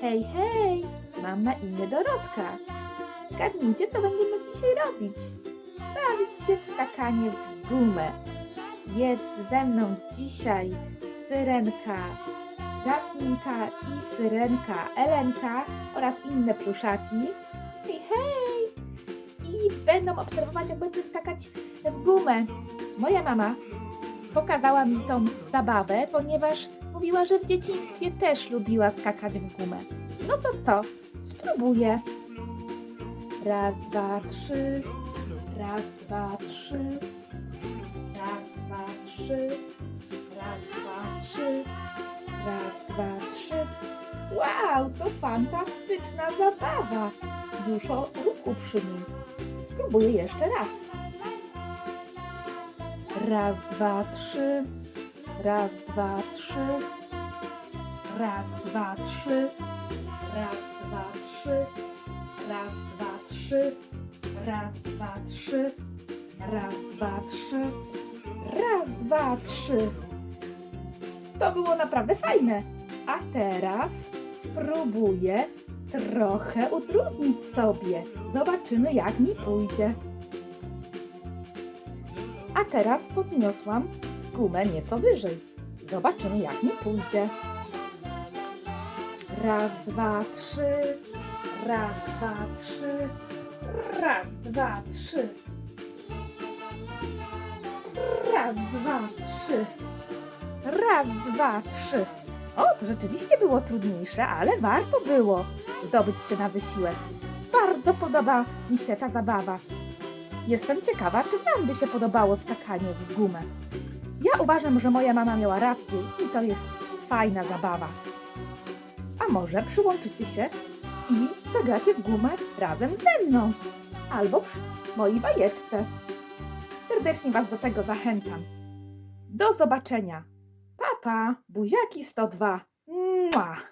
Hej, hej, mam na imię Dorotka. Zgadnijcie, co będziemy dzisiaj robić. Bawić się w skakanie w gumę. Jest ze mną dzisiaj Syrenka, Jasminka i Syrenka Elenka oraz inne pluszaki. Hej, hej! I będą obserwować, jak będę skakać w gumę. Moja mama pokazała mi tą zabawę, ponieważ mówiła, że w dzieciństwie też lubiła skakać w gumę. No to co? Spróbuję. Raz, dwa, trzy. Raz, dwa, trzy. Raz, dwa, trzy. Raz, dwa, trzy. Raz, dwa, trzy. Wow, to fantastyczna zabawa. Dużo ruchu przy niej. Spróbuję jeszcze raz. Raz, dwa, trzy. Raz, dwa, trzy. Raz, dwa, trzy. Raz, dwa, trzy. Raz, dwa, trzy. Raz, dwa, trzy. Raz, dwa, trzy. Raz, dwa, trzy. To było naprawdę fajne. A teraz spróbuję trochę utrudnić sobie. Zobaczymy, jak mi pójdzie. A teraz podniosłam gumę nieco wyżej. Zobaczymy, jak mi pójdzie. Raz, dwa, trzy. Raz, dwa, trzy. Raz, dwa, trzy. Raz, dwa, trzy. Raz, dwa, trzy. O, to rzeczywiście było trudniejsze, ale warto było zdobyć się na wysiłek. Bardzo podoba mi się ta zabawa. Jestem ciekawa, czy Wam by się podobało skakanie w gumę. Ja uważam, że moja mama miała rację i to jest fajna zabawa. A może przyłączycie się i zagracie w gumę razem ze mną albo przy mojej bajeczce. Serdecznie Was do tego zachęcam. Do zobaczenia. Papa, buziaki 102. Mua.